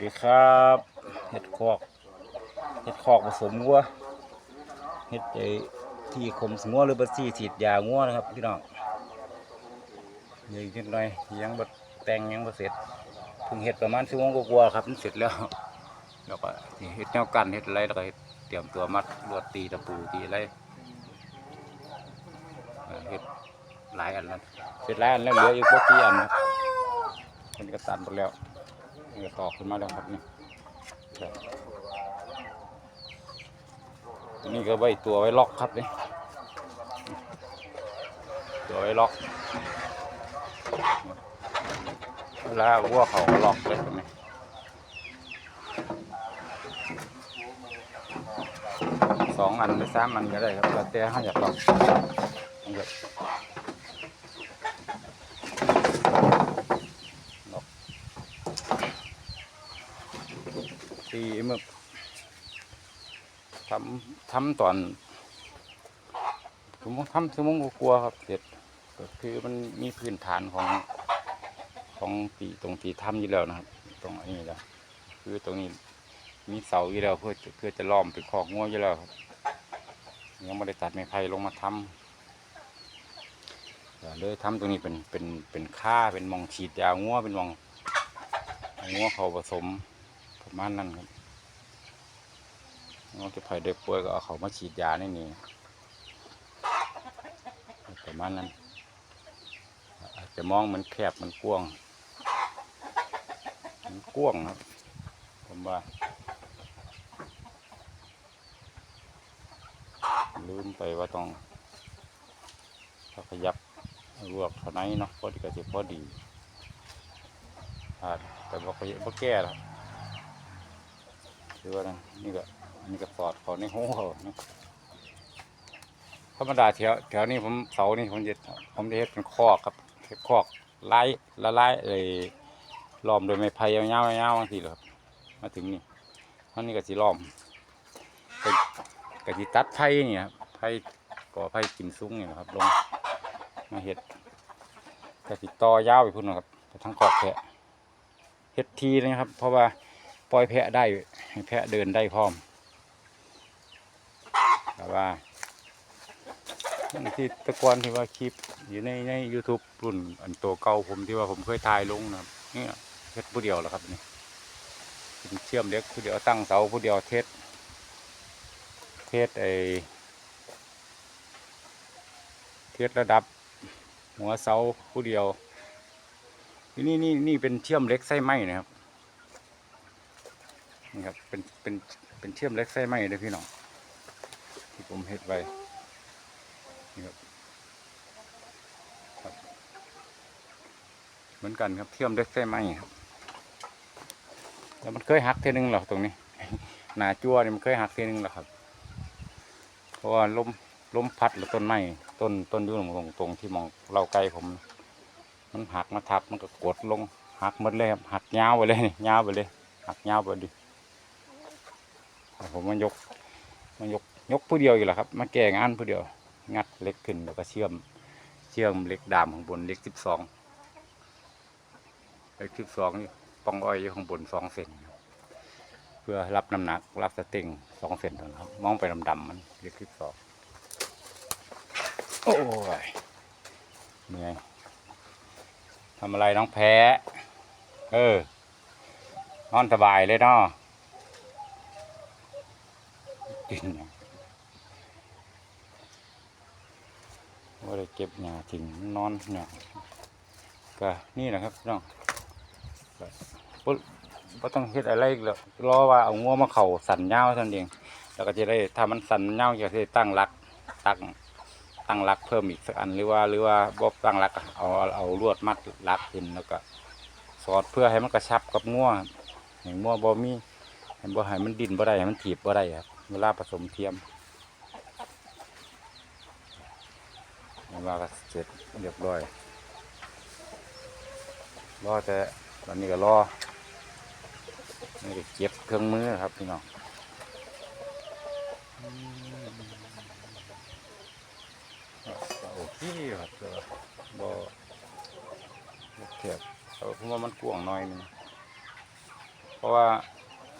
ดีครับเห็ดคอกเห็ดคอกผสมงัวเห็ดไอ้ที่ขมงัวหรือบัซี่ฉีดยางัวนะครับพี่น้องเยวอีกนิดหน่อยยังบัแต่งยังบ่เสร็จเพิ่งเห็ดประมาณชั่วโมงกว่าครับมันเสร็จแล้วแล้วก็เห็ดแนวกันเห็ดอะไรแล้วก็เตรียมตัวมัดลวดตีตะปูตีอะไรเห็ดหลายอันแล้วเสร็จหลายอันแล้วเหลืออีกพวกกี่อันครับมันก็ตัดหมดแล้ว นี่ก็ตอกขึ้นมาแล้วครับนี่ครับนี่ก็ไว้ตัวไว้ล็อกครับนี่ตัวไว้ล็อกเวลาวัวเขาก็ล็อกเลยตรงนี้สองอันหรือสามอันก็ได้ครับแล้วแต่เขาอยากล็อกนี่ครับล็อก ตีมึกทำทำตอนผมทำชั่วโมงกลัวครับ เสร็จก็คือมันมีพื้นฐานของของตีตรงตีถ้ำอยู่แล้วนะครับ ตรงนี้แล้วคือตรงนี้มีเสาอยู่แล้วเพื่อเพื่อจะล้อมเป็นคอกงัวอยู่แล้วครับยังไม่ได้ตัดไม้ไผ่ลงมาทำเลยทำตรงนี้เป็นเป็นเป็นค่าเป็นมองฉีดยางัวเป็นมองงัวเขาผสมประมาณนั้นครับ น้องจะไผ่เด็กป่วยก็เอาเขามาฉีดยาในนี่ประมาณนั้น อาจจะมองเหมันแคบเหมันกว้างมันกว้างครับ ผมว่า ลืมไปว่าต้องถ้าขยับลวกเท่านั้นเนาะพอดีก็จะพอดีอาจแต่ว่าขยับบ่แก้หรอกคือว่านั่นนี่ก็ นนี้ก็สอดเขาในหูเขานะธรรมดาแถวแถวนี้ผมเสานี่ผมจะผมจะเฮ็ดเป็นคอกครับเฮ็ดคอกไล่ละลายเอ่ยล้อมโดยไม้ไผ่ยาวๆยาวบางทีเหรอครับ มาถึงนี่ท่านี้ก็สิล้อมเป็นก็สิตัดไผ่นี่ครับไผ่ก่อไผ่กิมซุ้งนี่นะครับลงมาเฮ็ดก็สิต่อยาวไปพุ่นนะครับไปทั้งคอกแพะเฮ็ดทีนะครับ เพราะว่าปล่อยแพะได้แพะเดินได้พร้อม แต่ว่าที่ตะกอนที่ว่าคลิปอยู่ในใน YouTube รุ่นอันตัวเก่าผมที่ว่าผมเคยถ่ายลงนะครับนี่เทศผู้เดียวแหละครับนี่เป็นเชื่อมเล็กผู้เดียวตั้งเสาผู้เดียวเทศเทศไอเทศระดับ หัวเสาผู้เดียวนี่นี่นี่เป็นเชื่อมเล็กไส้ไหมนะครับนี่ครับเป็นเป็นเป็นเชื่อมเล็กไส้ไหมเลยพี่น้อง ที่ผมเฮ็ดไว้นี่ครับครับ เหมือนกันครับเชื่อมเล็กไส้ไหมครับแล้วมันเคยหักเท่นึงหรอตรงนี้ หนาจั่วนี่มันเคยหักเท่นึงหรอครับ เพราะว่าลมลมพัดหรือต้นไม้ต้นต้นยุ่ตรงตรงที่มองเราไกลผม มันหักมาทับมันก็กดลงหักหมดเลยครับหักยาวไปเลยนี่ยาวไปเลยหักยาวไปดิผมมันยกมันยก ยกผู้เดียวอยู่แหละครับ มาแก่งานผู้เดียว งัดเล็กขึ้นแล้วก็เชื่อม เชื่อมเล็กดามข้างบนเล็กสิบสองเล็กสิบสองนี่ปองอ้อยอยู่ข้างบนสองเซนเพื่อรับน้ำหนักรับสต็งสองเซนนั้นครับ มองไปดำๆมันเล็กสิบสองโอ้ยเหนื่อยทำอะไรน้องแพ้ เออ นอนสบายเลยเนาะกินนะ ว่าได้เก็บหญ้าทิ้งนอนเนี่ยก็นี่แหละครับน้องก็บ่บ่ต้องเฮ็ดอะไรแล้วรอว่าเอางัวมาเข่าสันยาท่านเองแล้วก็จะได้ถ้ามันสันยาจะได้ตั้งรักตั้งตั้งรักเพิ่มอีกสักอันหรือว่าหรือว่าบ่ตั้งรักเอาเอาลวดมัดรักขึ้นแล้วก็ สอดเพื่อให้มันกระชับกับงัวให้งัวบ่มีให้บ่ให้มันดินบ่ได้ให้มันถีบบ่ได้ครับเวลาผสมเทียม เวลาก็เสร็จเรียบร้อย รอแต่ตอนนี้ก็รอนี่ก็เก็บเครื่องมือครับพี่น้องอืมก็โอเคครับบ่บ่เทียบเพราะว่ามันกว้างน่อยนึงเพราะว่า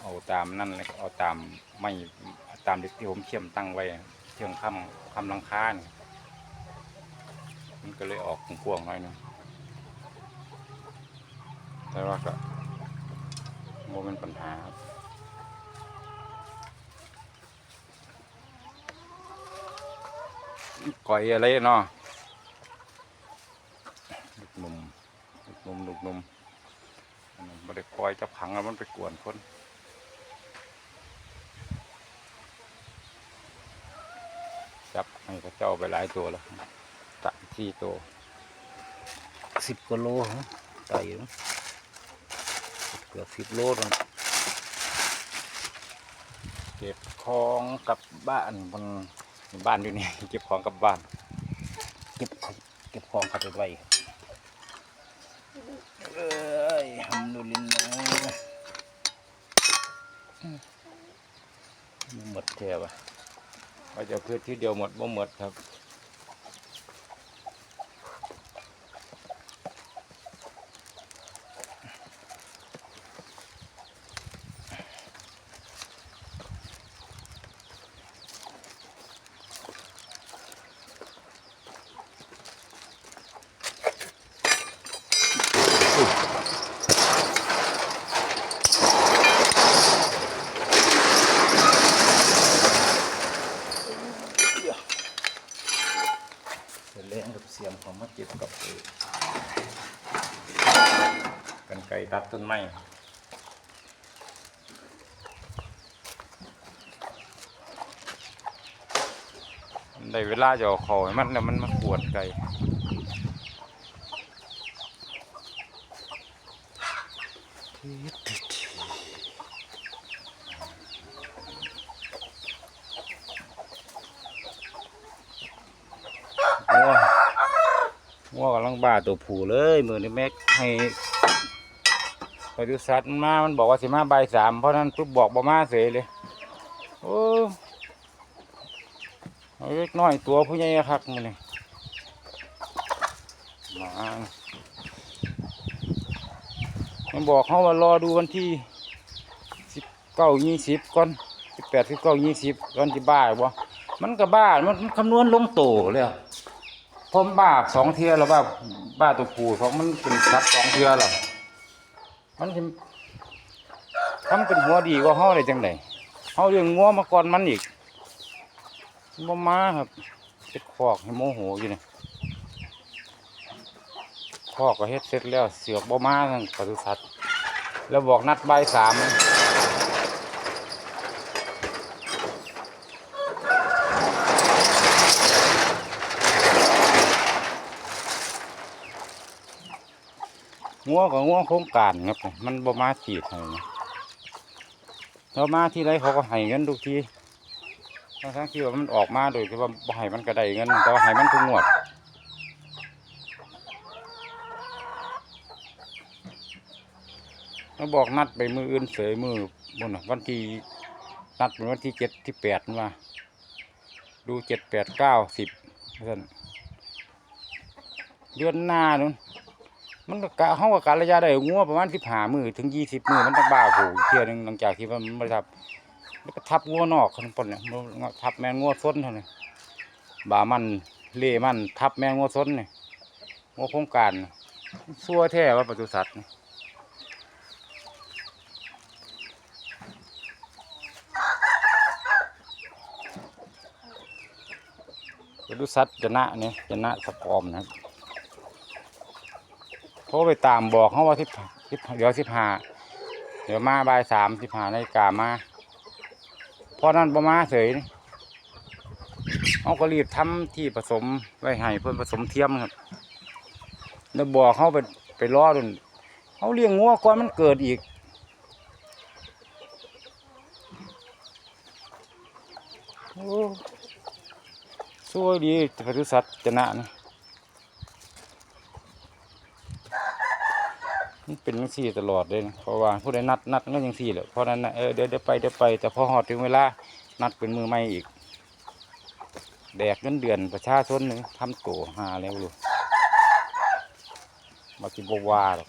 เอาตามนั่นเลยเอาตามไม่ตามที่ผมเชื่อมตั้งไว้เชื่องคำคำลังค้านี่ มันก็เลยออกกว้างๆหน่อยนึงแต่ว่าก็โมเป็นปัญหาครับก่อยอะไรเนาะลูกหนุ่มลูกหนุ่มลูกหนุ่มอันไม่ได้ปล่อยจับขังแล้วมันไปกวนคนจับให้พระเจ้าไปหลายตัวแล้ว สี่ตัวสิบกว่าโลฮะใส่อยู่เกือบสิบโลแล้วนะเก็บของกลับบ้านบนบ้านอยู่นี่เก็บของกลับบ้าน เก็บของเก็บของกลับไปไว้ครับเอ้ยฮัมดุลิลลาห์อืมหมดแค่วะว่าจะพืชที่เดียวหมดบ่หมดครับ เดี๋ยวเล่นกับเสียมของมาเก็บกับเออกัน ไก่ตัดต้นไม้ได้เวลาจะเอาเขอให้มันแล้วมันมาขวดไก่งัวงัวกำลังบ้าตัวผูเลยมือนี่แม็กให้ ปดูสัตว์มันมามันบอกว่าสิมาใบสามเพราะนั้นปุ๊บบอกบ่มาเสยเลย โอ้เอเล็กน้อยตัวผู้ใหญ่คักมันนี่มามันบอกเขาว่ารอดูวันที่สิบเก้ายี่สิบก่อนสิบแปดสิบเก้ายี่สิบก่อนที่บ้าบ่มันก็บ้ามันมันคำนวณลงโตเลยอะผมบ้าสองเทียแล้วบ้าบ้าตัวผู้เพราะมันเป็นสัตว์สองเทียแล้ว มันจะทำเป็นหัวดีกว่าห่อเลยจังไดเขาเรื่องงัวมาก่อนมันอีกบ่มาครับเฮ็ดคอกให้โมโหอยู่เนี่ยคอกก็เฮ็ดเสร็จแล้วเสือกบ่มาทางปศุสัตว์แล้วบอกนัดบ่ายสาม งัวกับงัวโครงการครับ มันบ่มาฉีดให้เรามาที่ไรเขาก็ให้เงินทุกทีทั้งที่ว่ามันออกมาโดยที่ว่าให้มันกระไดเงินแต่ว่าให้มันทุกงวดแล้วบอกนัดไปมืออื่นเสยมือบนวันที่นัดเป็นวันที่เจ็ดที่แปดมาดูเจ็ดแปดเก้าสิบท่านเดือนหน้านู้น มันก็กะเขากับการระยะได้งัวประมาณสิบห้ามือถึงยี่สิบมือมันต้องบ้าผูเที่ยหนึงหลังจากที่มันม่ได้ทับแล้วก็ทับงัวนอกคนปนเนี่ยทับแมงงัวซ้นเท่านั้บ่ามันเล่มันทับแมงงัวซ้นเนี่ยงัวโครงการน่ะซัวแท้ว่าปศุสัตว์นี่ปศุสัตว์จะนะเนี่ยจะนะสะกอมนะครับ โทรไปตามบอกเขาว่าสิบสิบเดี๋ยวสิบห้าเดี๋ยวมาบ่ายสามสิบห้านาฬิกามาเพราะนั้นประมาเสยนี่เขาก็รีบทำที่ผสมไว้ให้เพื่อนผสมเทียมครับแล้วบอกเขาไปไปรอดุนเขาเลี้ยงงัวก่อนมันเกิดอีกโอ้สวยดีปศุสัตว์จะนะนี่ มันเป็นยังสี่ตลอดเลยนะเพราะว่าผู้ใดนัดนัดก็ยังสี่แหละเพราะนั้นนะเออเดี๋ยวเดี๋ยวไปเดี๋ยวไป แต่พอหอดถึงเวลานัดเป็นมือใหม่อีก แดกเงินเดือนประชาชนหนึ่งทำโตหาแล้วอยู่มากินบว่าหรอก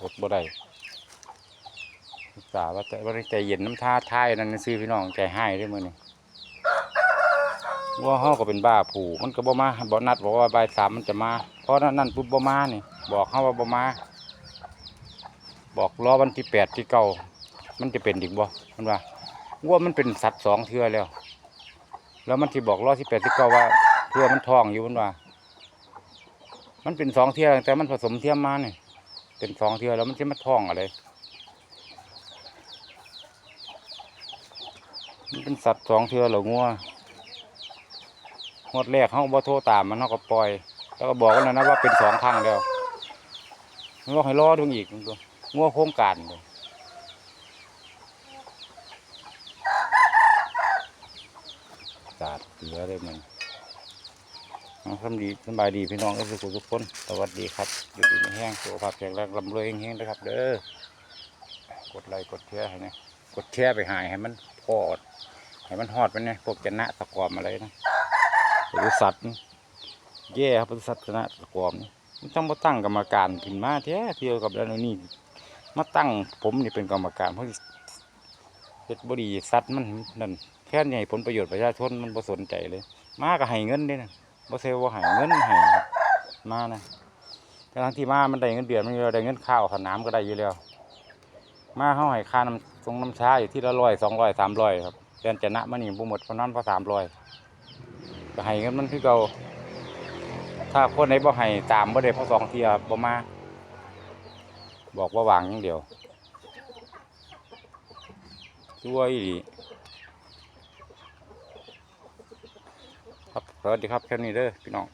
อดบ่ได้ศึกษาว่าใจว่าใจเย็นน้ำท่าท้ายนั่นซื้อพี่น้องใจให้เด้วยมือนี่ว่าเฮาก็เป็นบ้าผูมันก็บ่มาบ่นัดบอกว่าบ่ายสามมันจะมา เพราะนั้นนั่นปุ๊บบ่มานี่ บอกเฮาว่าบ่มา บอกรอวันที่แปดที่เก้ามันจะเป็นอีกบ่มันว่าว่ามันเป็นสัตว์สองเทือแล้ว แล้วมันที่บอกรอที่แปดที่เก้าว่าเทือมันทองอยู่มันว่า มันเป็นสองเทือแต่มันผสมเทียมมาเนี่ยเป็นสองเทือแล้วมันจะมาทองอะไรมันเป็นสัตว์สองเทือหรองัวงวดแรกเขาบ่โทรตามมันเขาก็ปล่อย แล้วก็บอกกันแล้วนะว่าเป็นสองครั้งแล้วมันบอกให้รอดูอีกมันก็ งัวโครงการเลยสาดเหลือเลยมันเอาสำดีสบายดีพี่น้องทุกคนทุกคน สวัสดีครับ อยู่ดีไม่แห้งสุขภาพแข็งแรงลำรวยเฮงๆนะครับ เด้อ กดไลค์กดแชร์ให้นะกดแชร์ไปหายให้มันพอด ให้มันหอดไปเนี่ยพวกจะนะตะกวมอะไรนะบริษัทนี่แย่ครับบริษัทจนะตะกวมนี่มันต้องมาตั้งกรรมการขึ้นมาแท้เที่ยวกับแล้วนี่ มาตั้งผมนี่เป็นกรรมการเพราะเฮ็ดบดีสัตว์มันนั่นแค่ใหญ่ผลประโยชน์ประชาชนมันบ่สนใจเลย มาก็ให้เงินเด้นะบ่เซลว่าให้เงินให้มานะทั้งที่มามันได้เงินเดือนมันได้เงินข้าวขาวน้ำก็ได้อยู่แล้วมาเฮาให้ค่าน้ำทรงน้ำชาอยู่ที่ละร้อยสองร้อยสามร้อยครับเดือนจะนะมันนี่บ่หมดเพราะนั้นเพราะสามร้อยก็ให้เงินมันคือเก่าถ้าคนไหนบ่ให้ตามบ่ได้เพราะสองเที่ยบ่มา บอกว่าวางอย่างเดียวช่วยดีครับสวัสดีครับแค่นี้เด้อพี่น้อง